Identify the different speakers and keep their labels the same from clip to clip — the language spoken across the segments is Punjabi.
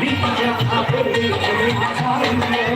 Speaker 1: Reach out, I'll be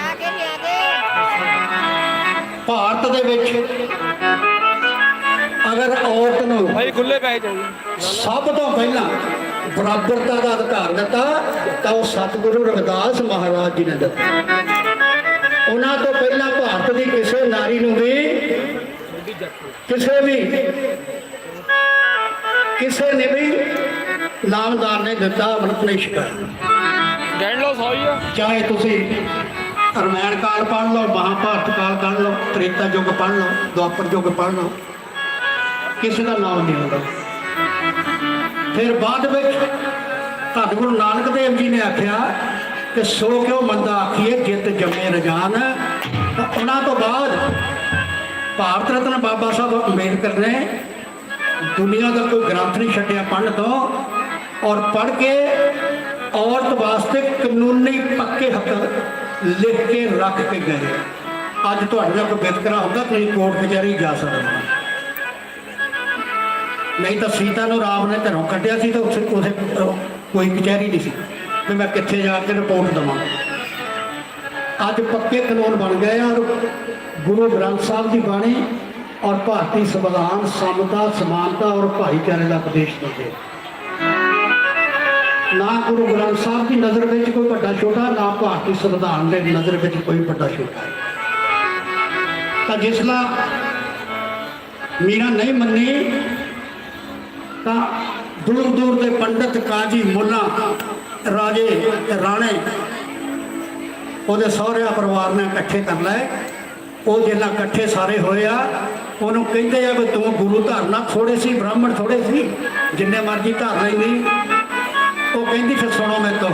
Speaker 2: Bharat ਦੇ ਵਿੱਚ ਅਗਰ ਔਰਤ ਨੂੰ
Speaker 3: ਭਾਈ ਖੁੱਲੇ ਪੈ ਜਾਈਏ
Speaker 2: ਸਭ ਤੋਂ ਪਹਿਲਾਂ ਬਰਾਬਰਤਾ ਦਾ ਅਧਿਕਾਰ ਦਿੱਤਾ ਤਾਂ ਉਹ ਸਤਿਗੁਰੂ ਰਵਿਦਾਸ ਮਹਾਰਾਜ ਜੀ ਨੇ ਦਿੱਤਾ। ਉਹਨਾਂ ਤੋਂ ਪਹਿਲਾਂ ਭਾਰਤ ਦੀ ਕਿਸੇ ਨਾਰੀ ਨੂੰ ਵੀ ਕਿਸੇ ਵੀ ਕਿਸੇ ਨੇ ਵੀ ਨਾਮਦਾਰ ਨੇ ਦਿੱਤਾ ਛਕਾਇਆ
Speaker 3: ਗੈਂਡ ਲੋ ਸੌਈ ਆ।
Speaker 2: ਚਾਹੇ ਤੁਸੀਂ ਰਮਾਇਣ ਕਾਲ ਪੜ੍ਹ ਲਓ, ਮਹਾਭਾਰਤ ਕਾਲ ਪੜ੍ਹ ਲਓ, ਤ੍ਰੇਤਾ ਯੁੱਗ ਪੜ੍ਹ ਲਓ, ਦੁਆਪਰ ਯੁੱਗ ਪੜ੍ਹ ਲਓ। ਕਿਸੇ ਦਾ ਨਾਮ ਨਹੀਂ ਆਉਂਦਾ ਫਿਰ ਬਾਅਦ ਵਿੱਚ ਧੰਨ ਗੁਰੂ ਨਾਨਕ ਦੇਵ ਜੀ ਨੇ ਆਖਿਆ ਕਿ ਸੋ ਕਿਉ ਮੰਦਾ ਆਖੀਏ, ਜਿਤ ਜੰਮੇ ਰਜਾਨ। ਤਾਂ ਉਹਨਾਂ ਤੋਂ ਬਾਅਦ ਭਾਰਤ ਰਤਨ ਬਾਬਾ ਸਾਹਿਬ ਅੰਬੇਡਕਰ ਨੇ ਦੁਨੀਆ ਦਾ ਕੋਈ ਗ੍ਰੰਥ ਨਹੀਂ ਛੱਡਿਆ ਪੜ੍ਹਨ ਤੋਂ ਔਰ ਪੜ੍ਹ ਕੇ ਔਰਤ ਵਾਸਤੇ ਕਾਨੂੰਨੀ ਪੱਕੇ ਹੱਕ ਲਿਖ ਕੇ ਰੱਖ ਕੇ ਗਏ। ਅੱਜ ਤੁਹਾਡੇ ਨਾਲ ਕੋਈ ਵਿਤਕਰਾ ਹੁੰਦਾ, ਤੁਸੀਂ ਕੋਰਟ ਕਚਹਿਰੀ ਜਾ ਸਕਦੇ ਨਹੀਂ ਤਾਂ ਸੀਤਾ ਨੂੰ ਰਾਮ ਨੇ ਘਰੋਂ ਕੱਢਿਆ ਸੀ ਤਾਂ ਉੱਥੇ ਉੱਥੇ ਕੋਈ ਕਚਹਿਰੀ ਨਹੀਂ ਸੀ। ਵੀ ਮੈਂ ਕਿੱਥੇ ਜਾ ਕੇ ਰਿਪੋਰਟ ਦਵਾਂ। ਅੱਜ ਪੱਕੇ ਕਾਨੂੰਨ ਬਣ ਗਏ ਆ ਔਰ ਗੁਰੂ ਗ੍ਰੰਥ ਸਾਹਿਬ ਦੀ ਬਾਣੀ ਔਰ ਭਾਰਤੀ ਸੰਵਿਧਾਨ, ਸਮਤਾ, ਸਮਾਨਤਾ ਔਰ ਭਾਈਚਾਰੇ ਦਾ ਉਪਦੇਸ਼ ਦਿੰਦੇ ਨਾ ਗੁਰੂ ਗ੍ਰੰਥ ਸਾਹਿਬ ਦੀ ਨਜ਼ਰ ਵਿੱਚ ਕੋਈ ਵੱਡਾ ਛੋਟਾ, ਨਾ ਭਾਰਤੀ ਸੰਵਿਧਾਨ ਦੇ ਨਜ਼ਰ ਵਿੱਚ ਕੋਈ ਵੱਡਾ ਛੋਟਾ। ਤਾਂ ਜਿਸਲਾ ਮੀਰਾ ਨਹੀਂ ਮੰਨੀ, ਤਾਂ ਦੂਰ ਦੂਰ ਦੇ ਪੰਡਤ ਕਾਜੀ ਮੁੱਲਾ, ਰਾਜੇ ਰਾਣੇ, ਉਹਦੇ ਸਹੁਰਿਆਂ ਪਰਿਵਾਰ ਨੇ ਇਕੱਠੇ ਕਰ ਲਏ। ਉਹ ਜਿਹੜਾ ਇਕੱਠੇ ਸਾਰੇ ਹੋਏ ਆ, ਉਹਨੂੰ ਕਹਿੰਦੇ ਆ ਵੀ ਤੂੰ ਗੁਰੂ ਧਾਰਨਾ ਥੋੜੇ ਸੀ, ਬ੍ਰਾਹਮਣ ਥੋੜੇ ਸੀ, ਜਿੰਨੇ ਮਰਜ਼ੀ ਧਾਰ ਲੈਂਦੀ ਉਹ ਕਹਿੰਦੀ ਫਿਰ ਸੁਣੋ ਮੇਰੇ ਤੋਂ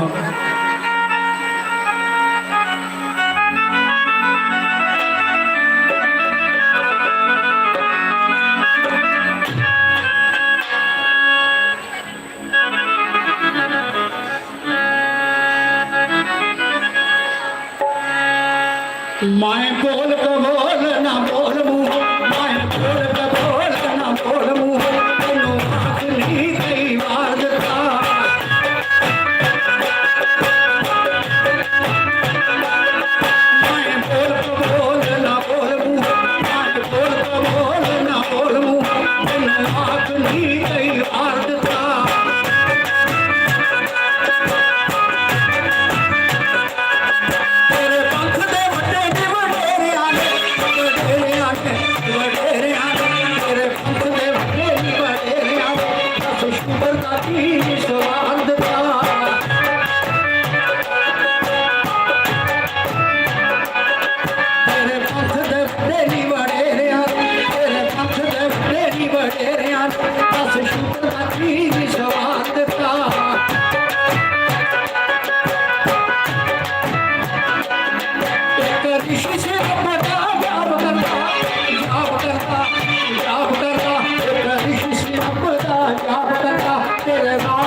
Speaker 2: ਮੈਂ ਬੋਲ ਬੋਲ ਨਾ ਬੋਲ ਮੂੰਹ ਮੈਂ ਬੋਲ ਬੋਲ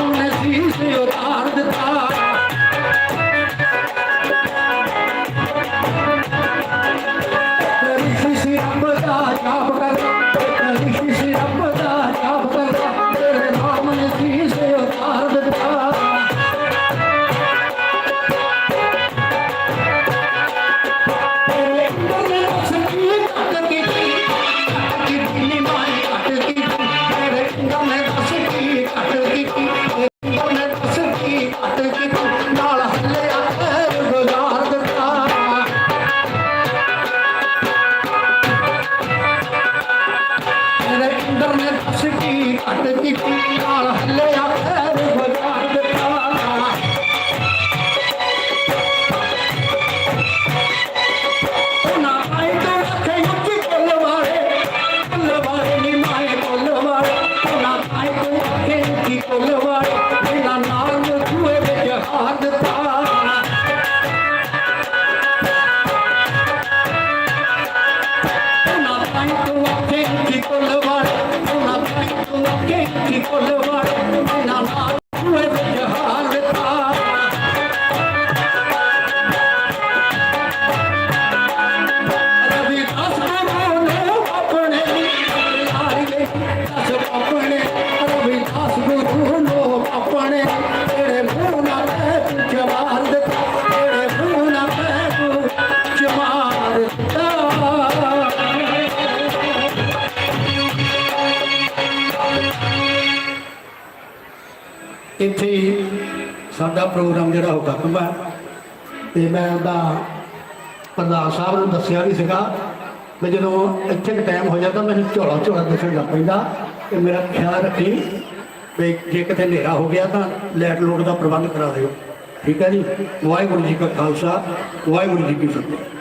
Speaker 2: ਤੇਰੇ ਨਾਮ ਨੇ حبيبتي على حلايا ਗੁਜ਼ਾਰ ਦਿੱਤਾ ਨਾ ਆਏ ਤੋਂ ਰੱਖੇ ਉੱਚੀ ਕੁੱਲ ਵਾਲੇ ਕੁੱਲ ਵਾਲੇ ਨੀ ਮਾਏ ਕੁੱਲ ਵਾਲੇ ਨਾ ਆਏ ਤੋਂ ਰੱਖੇ ਉੱਚੀ ਕੁੱਲ ਵਾਲੇ ਇਹਨਾਂ ਨਾਲ ਨੂੰ ਛੂਏ ਵਿੱਚ ਹਾਰ ਦਿੱਤਾ ਨਾ ਆਏ ਤੋਂ ਰੱਖੇ ਉੱਚੀ ਕੁੱਲ ਵਾਲੇ ਨਾ ਆਏ ਤੋਂ ਰੱਖੇ ਉੱਚੀ ਕੁੱਲ ਵਾਲੇ ਇਹਨਾਂ ਨਾਲ ਛੂਏ ਵਿੱਚ ਹਾਰ ਦਿੱਤਾ ਰਵੀ ਦਸ ਗੁਰੂ ਨੇ ਆਪਣੇ ਲਾਰੇ ਦਸ ਆਪਣੇ ਰਵੀ ਦਸ ਗੁਰੂ ਇੱਥੇ ਹੀ ਸਾਡਾ ਪ੍ਰੋਗਰਾਮ ਜਿਹੜਾ ਉਹ ਖਤਮ ਹੈ ਤੇ ਮੈਂ ਉਹਦਾ ਪ੍ਰਧਾਨ ਸਾਹਿਬ ਨੂੰ ਦੱਸਿਆ ਵੀ ਸੀਗਾ ਵੀ ਜਦੋਂ ਇੱਥੇ ਕੁ ਟਾਈਮ ਹੋ ਜਾਂਦਾ ਮੈਨੂੰ ਝੋਲਾ ਝੋਲਾ ਦਿਸਣ ਲੱਗ ਪੈਂਦਾ ਤੇ ਮੇਰਾ ਖਿਆਲ ਰੱਖੀ ਵੀ ਜੇ ਕਿਤੇ ਹਨੇਰਾ ਹੋ ਗਿਆ ਤਾਂ ਲੈਟ ਲੋਡ ਦਾ ਪ੍ਰਬੰਧ ਕਰਾ ਦਿਓ। ਠੀਕ ਹੈ ਜੀ? ਵਾਹਿਗੁਰੂ ਜੀ ਕਾ ਖਾਲਸਾ, ਵਾਹਿਗੁਰੂ ਜੀ ਕੀ ਫਤਿਹ।